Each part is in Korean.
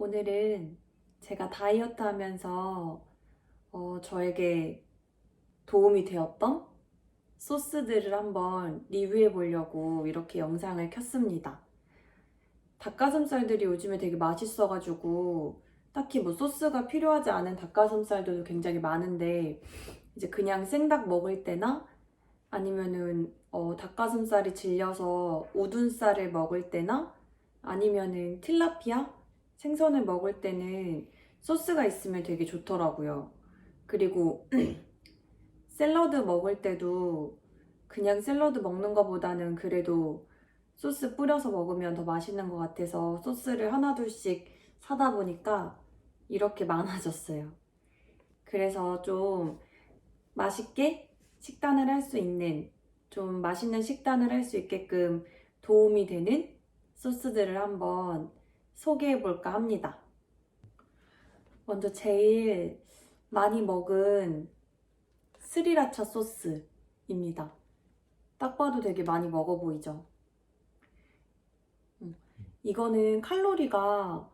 오늘은 제가 다이어트 하면서 어, 저에게 도움이 되었던 소스들을 한번 리뷰해 보려고 이렇게 영상을 켰습니다. 닭가슴살들이 요즘에 되게 맛있어가지고 딱히 뭐 소스가 필요하지 않은 닭가슴살들도 굉장히 많은데 이제 그냥 생닭 먹을 때나 아니면은 어, 닭가슴살이 질려서 우둔살을 먹을 때나 아니면은 틸라피아 생선을 먹을 때는 소스가 있으면 되게 좋더라고요. 그리고 샐러드 먹을 때도 그냥 샐러드 먹는 것보다는 그래도 소스 뿌려서 먹으면 더 맛있는 것 같아서 소스를 하나둘씩 사다 보니까 이렇게 많아졌어요. 그래서 좀 맛있게 식단을 할 수 있는 좀 맛있는 식단을 할 수 있게끔 도움이 되는 소스들을 한번 소개해 볼까 합니다. 먼저 제일 많이 먹은 스리라차 소스입니다. 딱 봐도 되게 많이 먹어 보이죠? 음, 이거는 칼로리가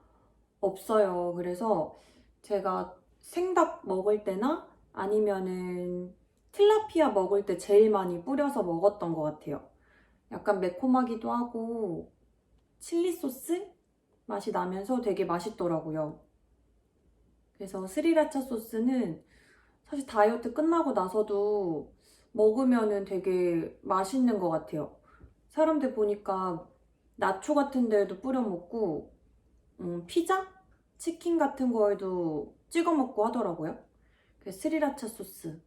없어요. 그래서 제가 생닭 먹을 때나 아니면은 틸라피아 먹을 때 제일 많이 뿌려서 먹었던 것 같아요. 약간 매콤하기도 하고 칠리 소스 맛이 나면서 되게 맛있더라고요. 그래서 스리라차 소스는 사실 다이어트 끝나고 나서도 먹으면은 되게 맛있는 것 같아요. 사람들 보니까 나초 같은 데에도 뿌려 먹고 음, 피자? 치킨 같은 거에도 찍어 먹고 하더라고요. 그래서 스리라차 소스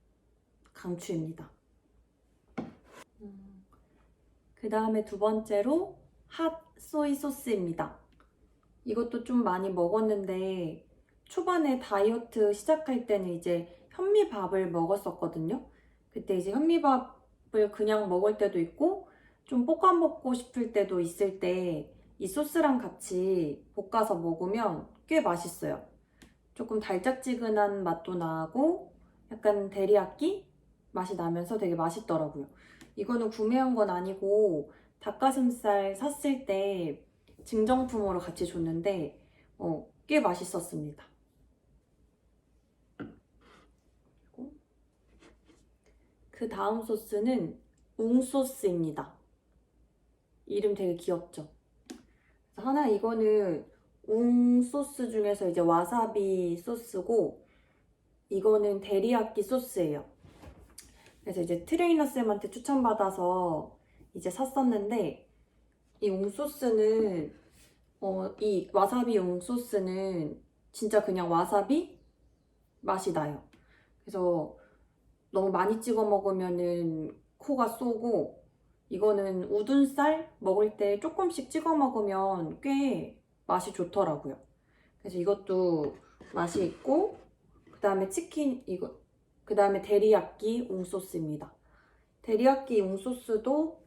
강추입니다. 그 다음에 두 번째로 핫 소이 소스입니다. 이것도 좀 많이 먹었는데 초반에 다이어트 시작할 때는 이제 현미밥을 먹었었거든요. 그때 이제 현미밥을 그냥 먹을 때도 있고 좀 볶아 먹고 싶을 때도 있을 때 이 소스랑 같이 볶아서 먹으면 꽤 맛있어요. 조금 달짝지근한 맛도 나고 약간 데리야끼 맛이 나면서 되게 맛있더라고요. 이거는 구매한 건 아니고 닭가슴살 샀을 때 증정품으로 같이 줬는데 어, 꽤 맛있었습니다. 그 다음 소스는 웅 소스입니다. 이름 되게 귀엽죠? 하나 이거는 웅 소스 중에서 이제 와사비 소스고 이거는 데리야끼 소스예요. 그래서 이제 트레이너 쌤한테 추천받아서 이제 샀었는데 이웅 소스는 어, 이 와사비 웅 소스는 진짜 그냥 와사비 맛이 나요. 그래서 너무 많이 찍어 먹으면은 코가 쏘고 이거는 우둔살 먹을 때 조금씩 찍어 먹으면 꽤 맛이 좋더라고요. 그래서 이것도 맛이 있고 그 다음에 치킨 이거 그 다음에 데리야끼 웅소스입니다. 데리야끼 웅소스도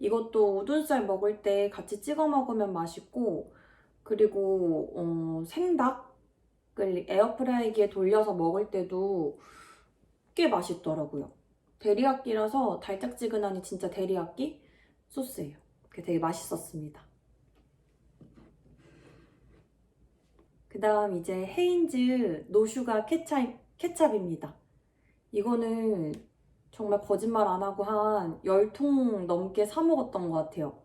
이것도 우둔살 먹을 때 같이 찍어 먹으면 맛있고 그리고 어, 생닭을 에어프라이기에 돌려서 먹을 때도 꽤 맛있더라고요. 데리야끼라서 달짝지근하니 진짜 데리야끼 소스예요. 그게 되게 맛있었습니다. 그 다음 이제 헤인즈 노슈가 케찹, 케찹입니다. 이거는 정말 거짓말 안 하고 한 10통 넘게 사 먹었던 것 같아요.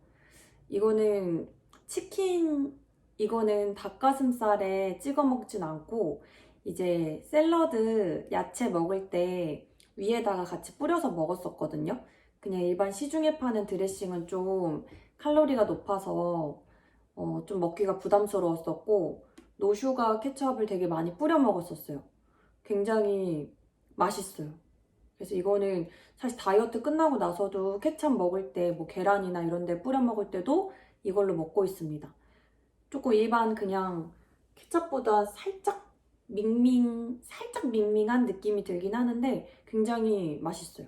이거는 치킨, 이거는 닭가슴살에 찍어 먹진 않고 이제 샐러드 야채 먹을 때 위에다가 같이 뿌려서 먹었었거든요. 그냥 일반 시중에 파는 드레싱은 좀 칼로리가 높아서 어, 좀 먹기가 부담스러웠었고 노슈가 케첩을 되게 많이 뿌려 먹었었어요. 굉장히 맛있어요. 그래서 이거는 사실 다이어트 끝나고 나서도 케첩 먹을 때 뭐 계란이나 이런 데 뿌려 먹을 때도 이걸로 먹고 있습니다. 조금 일반 그냥 케첩보다 살짝 밍밍, 살짝 밍밍한 느낌이 들긴 하는데 굉장히 맛있어요.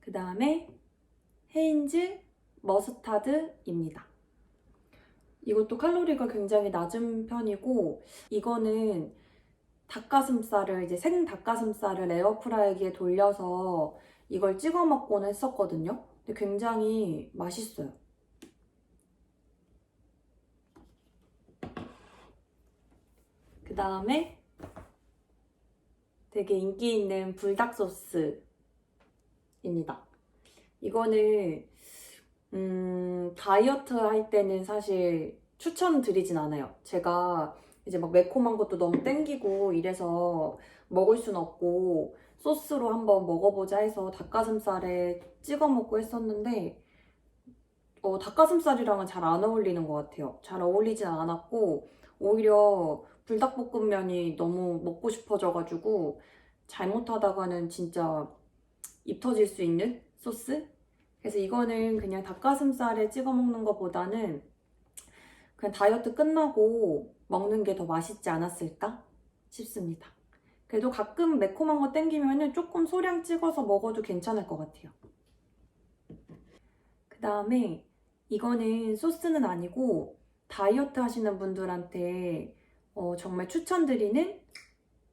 그 다음에 헤인즈 머스타드입니다. 이것도 칼로리가 굉장히 낮은 편이고 이거는 닭가슴살을 이제 생 닭가슴살을 에어프라이기에 돌려서 이걸 찍어 먹곤 했었거든요. 근데 굉장히 맛있어요. 그 다음에 되게 인기 있는 불닭 소스입니다. 이거는 음, 다이어트 할 때는 사실 추천드리진 않아요. 제가 이제 막 매콤한 것도 너무 땡기고 이래서 먹을 순 없고 소스로 한번 먹어보자 해서 닭가슴살에 찍어 먹고 했었는데 어, 닭가슴살이랑은 잘 안 어울리는 것 같아요. 잘 어울리진 않았고 오히려 불닭볶음면이 너무 먹고 싶어져가지고 잘못하다가는 진짜 입 터질 수 있는 소스? 그래서 이거는 그냥 닭가슴살에 찍어 먹는 것보다는 그냥 다이어트 끝나고 먹는 게 더 맛있지 않았을까 싶습니다. 그래도 가끔 매콤한 거 땡기면은 조금 소량 찍어서 먹어도 괜찮을 것 같아요. 그 다음에 이거는 소스는 아니고 다이어트 하시는 분들한테 어, 정말 추천드리는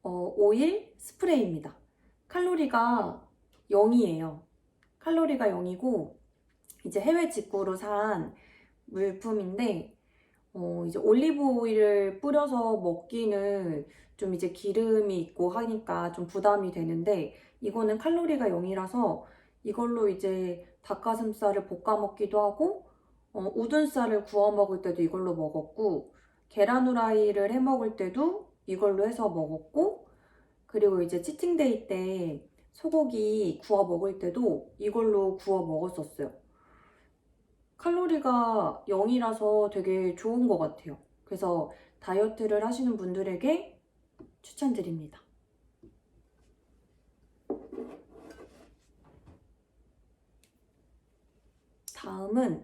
어, 오일 스프레이입니다. 칼로리가 0이에요. 칼로리가 0이고 이제 해외 직구로 산 물품인데 어, 이제 올리브 오일을 뿌려서 먹기는 좀 이제 기름이 있고 하니까 좀 부담이 되는데 이거는 칼로리가 0이라서 이걸로 이제 닭가슴살을 볶아 먹기도 하고 어, 우둔살을 구워 먹을 때도 이걸로 먹었고 계란 후라이를 해 먹을 때도 이걸로 해서 먹었고 그리고 이제 치팅데이 때 소고기 구워 먹을 때도 이걸로 구워 먹었었어요. 칼로리가 0이라서 되게 좋은 것 같아요. 그래서 다이어트를 하시는 분들에게 추천드립니다. 다음은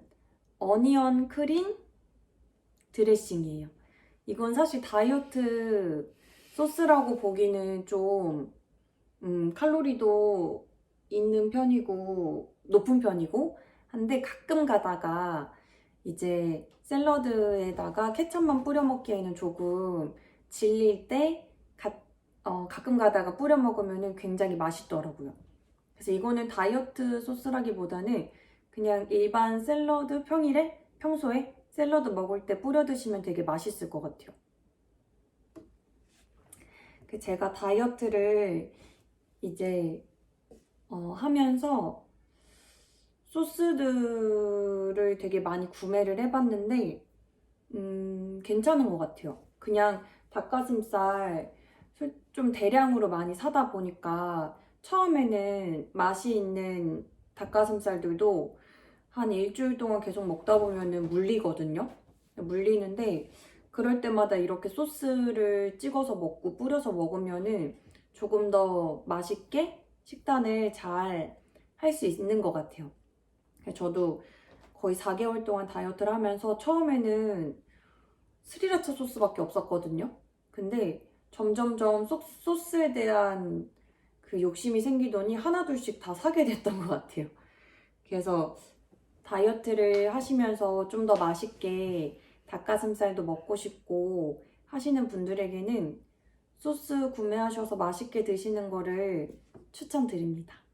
어니언 크림 드레싱이에요. 이건 사실 다이어트 소스라고 보기는 좀 음, 칼로리도 있는 편이고 높은 편이고 한데 가끔 가다가 이제 샐러드에다가 케첩만 뿌려 먹기에는 조금 질릴 때 가, 어, 가끔 가다가 뿌려 먹으면 굉장히 맛있더라고요. 그래서 이거는 다이어트 소스라기보다는 그냥 일반 샐러드 평일에 평소에 샐러드 먹을 때 뿌려 드시면 되게 맛있을 것 같아요. 그 제가 다이어트를 이제 어, 하면서 소스들을 되게 많이 구매를 해봤는데 음, 괜찮은 것 같아요. 그냥 닭가슴살 술- 좀 대량으로 많이 사다 보니까 처음에는 맛이 있는 닭가슴살들도 한 일주일 동안 계속 먹다 보면은 물리거든요. 물리는데 그럴 때마다 이렇게 소스를 찍어서 먹고 뿌려서 먹으면은 조금 더 맛있게 식단을 잘 할 수 있는 것 같아요. 저도 거의 4개월 동안 다이어트를 하면서 처음에는 스리라차 소스밖에 없었거든요. 근데 점점점 소, 소스에 대한 그 욕심이 생기더니 하나둘씩 다 사게 됐던 것 같아요. 그래서 다이어트를 하시면서 좀 더 맛있게 닭가슴살도 먹고 싶고 하시는 분들에게는 소스 구매하셔서 맛있게 드시는 거를 추천드립니다.